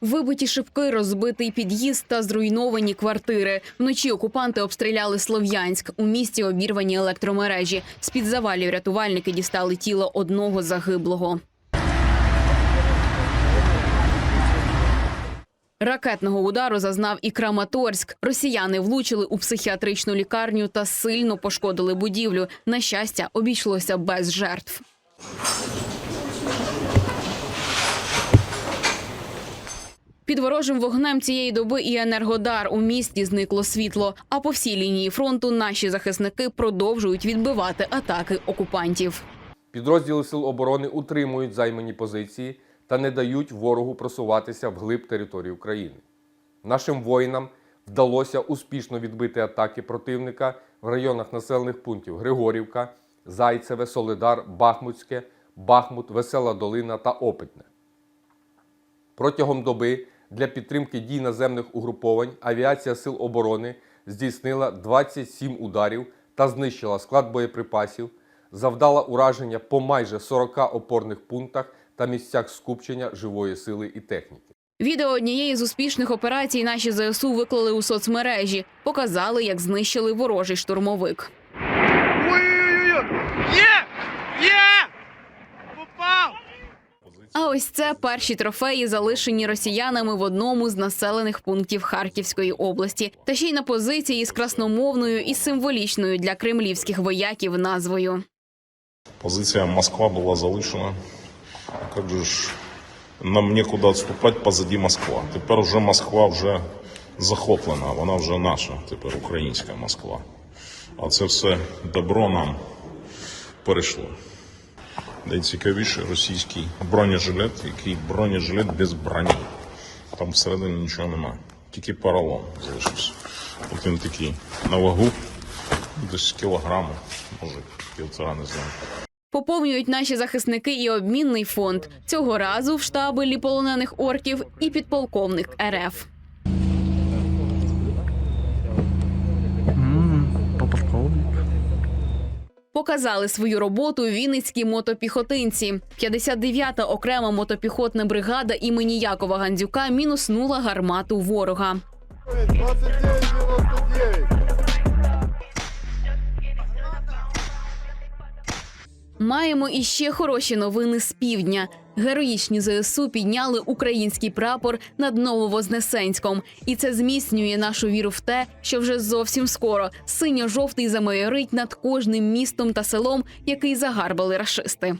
Вибиті шибки, розбитий під'їзд та зруйновані квартири. Вночі окупанти обстріляли Слов'янськ. У місті обірвані електромережі. З під завалів рятувальники дістали тіло одного загиблого. Ракетного удару зазнав і Краматорськ. Росіяни влучили у психіатричну лікарню та сильно пошкодили будівлю. На щастя, обійшлося без жертв. Під ворожим вогнем цієї доби і енергодар у місті зникло світло. А по всій лінії фронту наші захисники продовжують відбивати атаки окупантів. Підрозділи Сил оборони утримують займані позиції та не дають ворогу просуватися вглиб території України. Нашим воїнам вдалося успішно відбити атаки противника в районах населених пунктів Григорівка, Зайцеве, Солидар, Бахмутське, Бахмут, Весела Долина та Опитне. Протягом доби для підтримки дій наземних угруповань авіація Сил оборони здійснила 27 ударів та знищила склад боєприпасів, завдала ураження по майже 40 опорних пунктах та місцях скупчення живої сили і техніки. Відео однієї з успішних операцій наші ЗСУ виклали у соцмережі. Показали, як знищили ворожий штурмовик. Ось це перші трофеї, залишені росіянами в одному з населених пунктів Харківської області, та ще й на позиції з красномовною і символічною для кремлівських вояків назвою. Позиция Москва была залишена. Как же ж нам некуда отступать позади Москва. Тепер вже Москва вже захоплена, вона вже наша, тепер українська Москва. А це все добро нам перейшло. Найцікавіше російський бронежилет, який бронежилет без броні. Там всередині нічого немає. Тільки поролон залишився. От він такий на вагу десь кілограму, може півтора, не знаю. Поповнюють наші захисники і обмінний фонд цього разу в штабелі полонених орків і підполковник РФ. Показали свою роботу вінницькі мотопіхотинці. 59-та окрема мотопіхотна бригада імені Якова Гандзюка мінуснула гармату ворога. 2999. Маємо іще хороші новини з півдня. Героїчні ЗСУ підняли український прапор над Нововознесенськом, і це зміцнює нашу віру в те, що вже зовсім скоро синьо-жовтий замайорить над кожним містом та селом, який загарбали рашисти.